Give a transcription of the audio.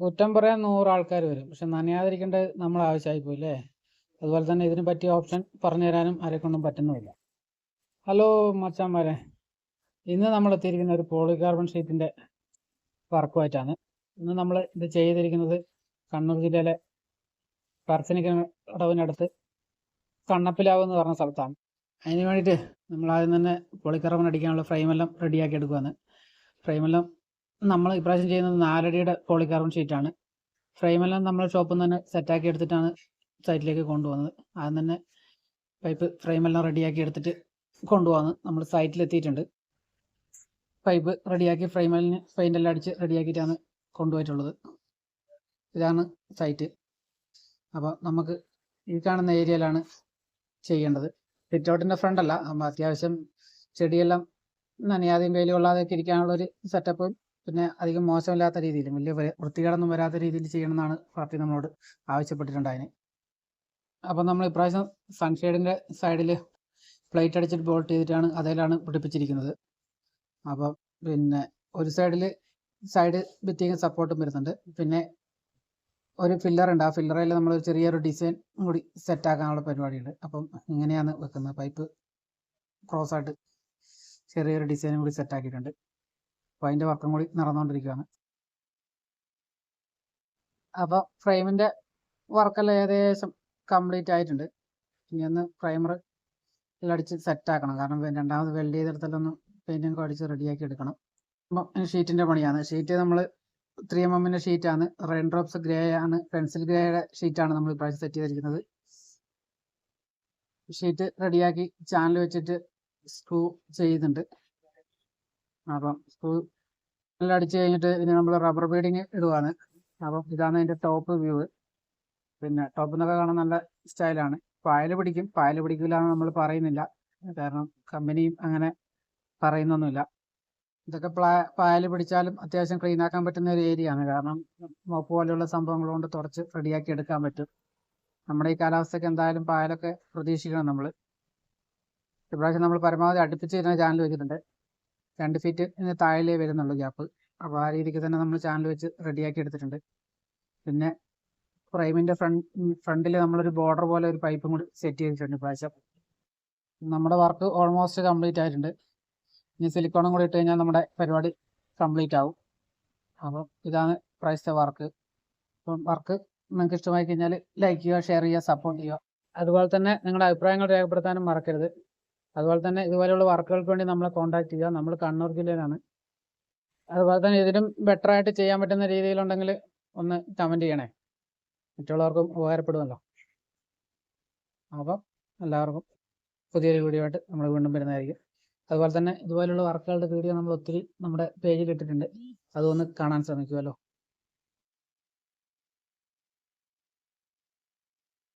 കുറ്റം പറയാൻ നൂറ് ആൾക്കാർ വരും. പക്ഷെ നനയാതിരിക്കേണ്ടത് നമ്മൾ ആവശ്യമായി പോയില്ലേ? അതുപോലെ തന്നെ ഇതിന് പറ്റിയ ഓപ്ഷൻ പറഞ്ഞു തരാനും ആരെക്കൊണ്ടും പറ്റുന്നുമില്ല. ഹലോ മച്ചാന്മാരെ. ഇന്ന് നമ്മൾ എത്തിയിരിക്കുന്ന ഒരു പോളികാർബൺ ഷീറ്റിന്റെ വർക്കുമായിട്ടാണ്. ഇന്ന് നമ്മൾ ഇത് ചെയ്തിരിക്കുന്നത് കണ്ണൂർ ജില്ലയിലെ പറശ്ശിനിക്കര കടവിനടുത്ത് കണ്ണപ്പിലാവ് എന്ന് പറഞ്ഞ സ്ഥലത്താണ്. അതിന് വേണ്ടിയിട്ട് നമ്മൾ ആദ്യം തന്നെ പോളികാർബൺ അടിക്കാനുള്ള ഫ്രെയിമെല്ലാം റെഡിയാക്കി എടുക്കുവാണ്. ഫ്രെയിമെല്ലാം നമ്മൾ ഇപ്രാവശ്യം ചെയ്യുന്നത് നാലടിയുടെ പോളികാർബൺ ഷീറ്റാണ് ഫ്രെയിമെല്ലാം നമ്മൾ ഷോപ്പിൽ നിന്ന് തന്നെ സെറ്റാക്കി എടുത്തിട്ടാണ് സൈറ്റിലേക്ക് കൊണ്ടുപോകുന്നത്. ആദ്യം തന്നെ പൈപ്പ് ഫ്രെയിമെല്ലാം റെഡിയാക്കി എടുത്തിട്ട് കൊണ്ടുപോകുന്നത് നമ്മൾ സൈറ്റിൽ എത്തിയിട്ടുണ്ട്. പൈപ്പ് റെഡിയാക്കി ഫ്രെയിമെല്ലിന് പെയിന്റെല്ലാം അടിച്ച് റെഡിയാക്കിയിട്ടാണ് കൊണ്ടുപോയിട്ടുള്ളത്. ഇതാണ് സൈറ്റ് അപ്പോൾ നമുക്ക് ഈ കാണുന്ന ഏരിയയിലാണ് ചെയ്യേണ്ടത്. സിറ്റ് ഔട്ടിന്റെ ഫ്രണ്ട് അല്ല. നമ്മൾ അത്യാവശ്യം ചെടിയെല്ലാം നനയാതെയും വെയിലും കൊള്ളാതെയൊക്കെ ഇരിക്കാനുള്ളൊരു സെറ്റപ്പ് പിന്നെ അധികം മോശമില്ലാത്ത രീതിയിൽ വലിയ വൃത്തികേടൊന്നും വരാത്ത രീതിയിൽ ചെയ്യണമെന്നാണ് പാർട്ടി നമ്മളോട് ആവശ്യപ്പെട്ടിട്ടുണ്ടായിന്. അപ്പം നമ്മൾ ഇപ്രാവശ്യം സൺഷെയ്ഡിന്റെ സൈഡിൽ പ്ലേറ്റ് അടിച്ചിട്ട് ബോൾട്ട് ചെയ്തിട്ടാണ് അതിലാണ് പിടിപ്പിച്ചിരിക്കുന്നത്. അപ്പം പിന്നെ ഒരു സൈഡിൽ സൈഡ് ഭിത്തിയും സപ്പോർട്ടും വരുന്നുണ്ട്. പിന്നെ ഒരു ഫില്ലർ ഉണ്ട്. ആ ഫില്ലറിൽ നമ്മൾ ചെറിയൊരു ഡിസൈൻ കൂടി സെറ്റ് ആക്കാനുള്ള പരിപാടിയുണ്ട്. അപ്പം ഇങ്ങനെയാണ് വെക്കുന്നത്. പൈപ്പ് ക്രോസ് ആയിട്ട് ചെറിയൊരു ഡിസൈനും കൂടി സെറ്റ് ആക്കിയിട്ടുണ്ട് അപ്പോൾ അതിന്റെ വർക്കും കൂടി നടന്നുകൊണ്ടിരിക്കുകയാണ് അപ്പോൾ ഫ്രെയിമിന്റെ വർക്കെല്ലാം ഏകദേശം കംപ്ലീറ്റ് ആയിട്ടുണ്ട്. ഇനി ഒന്ന് പ്രൈമർ എല്ലാം അടിച്ച് സെറ്റ് ആക്കണം. കാരണം രണ്ടാമത് വെൽഡ് ചെയ്തെടുത്തെല്ലാം ഒന്ന് പെയിന്റിങ് അടിച്ച് റെഡിയാക്കി എടുക്കണം. അപ്പം ഷീറ്റിന്റെ പണിയാണ്. ഷീറ്റ് നമ്മൾ ത്രീ എം എമ്മിന്റെ ഷീറ്റാണ് റെയിൻ ഡ്രോപ്സ് ഗ്രേ ആണ്. പെൻസിൽ ഗ്രേയുടെ ഷീറ്റാണ് നമ്മൾ ഇപ്രാവശ്യം സെറ്റ് ചെയ്തിരിക്കുന്നത്. ഷീറ്റ് റെഡിയാക്കി ചാനൽ വെച്ചിട്ട് സ്ക്രൂ ചെയ്യുന്നുണ്ട് അപ്പം സ്ക്രൂ എല്ലാം അടിച്ച് കഴിഞ്ഞിട്ട് ഇനി നമ്മൾ റബ്ബർ ബീഡിങ് ഇടുവാണ്. അപ്പം ഇതാണ് അതിന്റെ ടോപ്പ് വ്യൂ പിന്നെ ടോപ്പ് എന്നൊക്കെ കാണാൻ നല്ല സ്റ്റൈലാണ് പായൽ പിടിക്കും. പായൽ പിടിക്കില്ല എന്ന് നമ്മൾ പറയുന്നില്ല. കാരണം കമ്പനിയും അങ്ങനെ പറയുന്നൊന്നുമില്ല. ഇതൊക്കെ പ്ലാ പായൽ പിടിച്ചാലും അത്യാവശ്യം ക്ലീൻ ആക്കാൻ പറ്റുന്ന ഒരു ഏരിയ ആണ്. കാരണം മോപ്പ് പോലെയുള്ള സംഭവങ്ങൾ കൊണ്ട് തുടച്ച് റെഡിയാക്കി എടുക്കാൻ പറ്റും. നമ്മുടെ ഈ കാലാവസ്ഥയ്ക്ക് എന്തായാലും പായലൊക്കെ പ്രതീക്ഷിക്കണം നമ്മൾ ഇപ്രാവശ്യം നമ്മൾ പരമാവധി അടുപ്പിച്ച് തന്നെ ചാനൽ വെച്ചിട്ടുണ്ട് രണ്ട് ഫീറ്റ് താഴെ വരുന്നുള്ളൂ ഗ്യാപ്പ് അപ്പോൾ ആ രീതിക്ക് തന്നെ നമ്മൾ ചാനൽ വെച്ച് റെഡിയാക്കി എടുത്തിട്ടുണ്ട്. പിന്നെ ഫ്രെയിമിന്റെ ഫ്രണ്ട് ഫ്രണ്ടിൽ നമ്മളൊരു ബോർഡർ പോലെ ഒരു പൈപ്പും കൂടി സെറ്റ് ചെയ്തിട്ടുണ്ട് ഇപ്രാവശ്യം. നമ്മുടെ വർക്ക് ഓൾമോസ്റ്റ് കംപ്ലീറ്റ് ആയിട്ടുണ്ട്. ഇനി സിലിക്കോണും കൂടി ഇട്ട് കഴിഞ്ഞാൽ നമ്മുടെ പരിപാടി കംപ്ലീറ്റ് ആവും. അപ്പം ഇതാണ് ഇപ്രാവശ്യത്തെ വർക്ക് അപ്പം വർക്ക് നിങ്ങൾക്ക് ഇഷ്ടമായി കഴിഞ്ഞാൽ ലൈക്ക് ചെയ്യുക ഷെയർ ചെയ്യുക സപ്പോർട്ട് ചെയ്യുക. അതുപോലെ തന്നെ നിങ്ങളുടെ അഭിപ്രായങ്ങൾ രേഖപ്പെടുത്താനും മറക്കരുത്. അതുപോലെ തന്നെ ഇതുപോലെയുള്ള വർക്കുകൾക്ക് വേണ്ടി നമ്മളെ കോൺടാക്ട് ചെയ്യുക. നമ്മൾ കണ്ണൂർ ജില്ലയിലാണ്. അതുപോലെ തന്നെ ഇതിലും ബെറ്റർ ആയിട്ട് ചെയ്യാൻ പറ്റുന്ന രീതിയിലുണ്ടെങ്കിൽ ഒന്ന് കമന്റ് ചെയ്യണേ. മറ്റുള്ളവർക്കും ഉപകാരപ്പെടുമല്ലോ. അപ്പം എല്ലാവർക്കും പുതിയൊരു വീഡിയോ ആയിട്ട് നമ്മൾ വീണ്ടും വരുന്നതായിരിക്കും. അതുപോലെ തന്നെ ഇതുപോലെയുള്ള വർക്കുകളുടെ വീഡിയോ നമ്മൾ ഒത്തിരി നമ്മുടെ പേജിൽ ഇട്ടിട്ടുണ്ട്. അതൊന്ന് കാണാൻ ശ്രമിക്കുമല്ലോ.